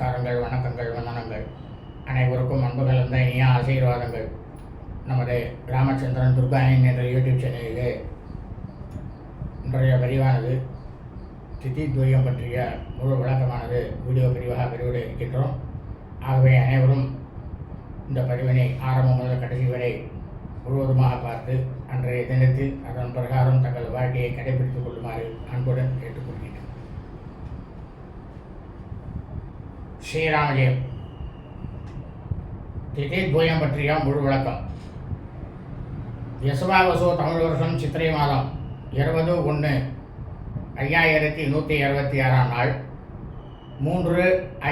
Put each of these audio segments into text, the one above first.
நமஸ்காரங்கள் வணக்கங்கள் வந்தனங்கள். அனைவருக்கும் அன்பு கலந்த இனிய ஆசீர்வாதங்கள். நமது ராமச்சந்திரன் துர்காயன் என்ற யூடியூப் சேனலிலே இன்றைய பதிவானது திதி துரியம் பற்றிய முழு விளக்கமானது வீடியோ பிரிவாக பதிவிட இருக்கின்றோம். ஆகவே அனைவரும் இந்த பதிவினை ஆரம்பம் முதல் கடைசி வரை முழுவதுமாக பார்த்து அன்றைய தினத்தில் அதன் பிரகாரம் தங்கள் வாழ்க்கையை கடைபிடித்துக் கொள்ளுமாறு அன்புடன் கேட்டுக்கொள்கிறேன். ஸ்ரீராமஜெயம். திதித்வயம் பற்றிய முழு விளக்கம் யசுவாவசோ தமிழ் வருஷம் சித்திரை மாதம் இருபது ஒன்று ஐயாயிரத்தி நூற்றி இருபத்தி ஆறாம் நாள். மூன்று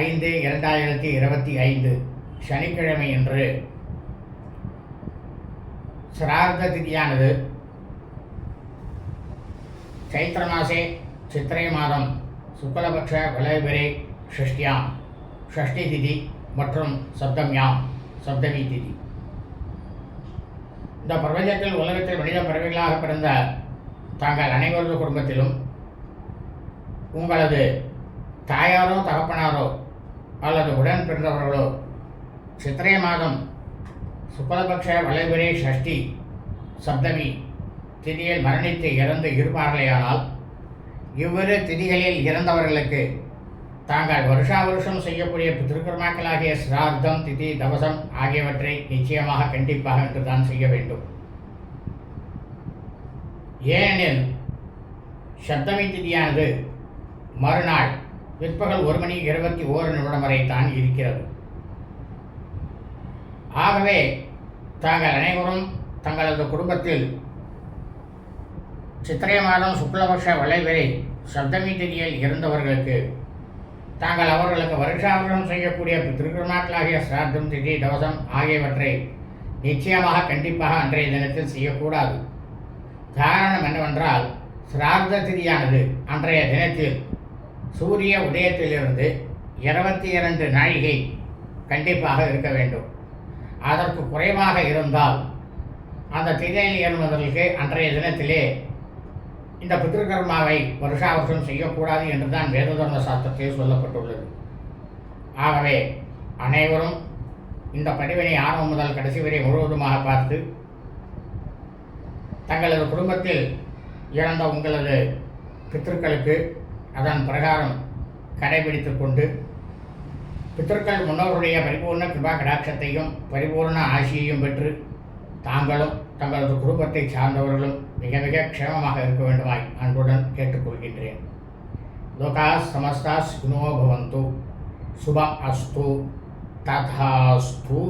ஐந்து இரண்டாயிரத்தி இருபத்தி ஐந்து சனிக்கிழமை என்று சிரார்த்த திதியானது. சைத்திர மாசே சித்திரை மாதம் சுக்லபக்ஷ வளவிரை ஷஷ்டியாம். ஷஷ்டி திதி மற்றும் சப்தம்யாம். சப்தமி திதி. இந்த பிரபஞ்சத்தில் உலகத்தில் மனித பறவைகளாக பிறந்த தாங்கள் அனைவரது குடும்பத்திலும் உங்களது தாயாரோ தகப்பனாரோ அல்லது உடன் பிறந்தவர்களோ சித்திரை மாதம் சுக்லபக்ஷ வளைபிரை ஷஷ்டி சப்தமி திதியில் மரணித்து இறந்து இருப்பார்களேயானால் இவ்விரு திதிகளில் இறந்தவர்களுக்கு தாங்கள் வருஷா வருஷம் செய்யக்கூடிய பித்திருக்கர்மாக்களாகிய சிரார்த்தம் திதி தவசம் ஆகியவற்றை நிச்சயமாக கண்டிப்பாக என்று தான் செய்ய வேண்டும். ஏனெனில் சப்தமி திதியானது மறுநாள் பிற்பகல் ஒரு மணி இருபத்தி ஓரு நிமிடம் வரை தான் இருக்கிறது. ஆகவே தாங்கள் அனைவரும் தங்களது குடும்பத்தில் சித்திரை மாதம் சுக்லபக்ஷ வளைவரை சப்தமி திதியில் இருந்தவர்களுக்கு தாங்கள் அவர்களுக்கு வருஷாவரம் செய்யக்கூடிய திருக்கர்மாக்களாகிய சிராத்தம் திதி தவசம் ஆகியவற்றை நிச்சயமாக கண்டிப்பாக அன்றைய தினத்தில் செய்யக்கூடாது. காரணம் என்னவென்றால் சிரார்த்த திதியானது அன்றைய தினத்தில் சூரிய உதயத்திலிருந்து இருபத்தி இரண்டு நாழிகை கண்டிப்பாக இருக்க வேண்டும். அதற்கு குறைவாக இருந்தால் அந்த திரையில் ஏறுவதற்கு அன்றைய தினத்திலே இந்த பித்திருக்கர்மாவை வருஷாவசம் செய்யக்கூடாது என்று தான் வேத சாஸ்திரத்தில் சொல்லப்பட்டுள்ளது. ஆகவே அனைவரும் இந்த பதிவினை ஆரம்பம் முதல் கடைசி வரை முழுவதுமாக பார்த்து தங்களது குடும்பத்தில் இழந்த உங்களது பித்திருக்களுக்கு அதன் பிரகாரம் கடைபிடித்து கொண்டு பித்திருக்கள் முன்னோருடைய பரிபூர்ண கிருபா கடாட்சத்தையும் பரிபூர்ண ஆசியையும் பெற்று தாங்களும் தங்களது குடும்பத்தை சார்ந்தவர்களும் மிக மிக க்ஷேமமாக இருக்க வேண்டுமாய் அன்புடன் கேட்டுக்கொள்கின்றேன் லோகா சமஸ்தா சுனோ பவந்து சுப அஸ்து ததாஸ்து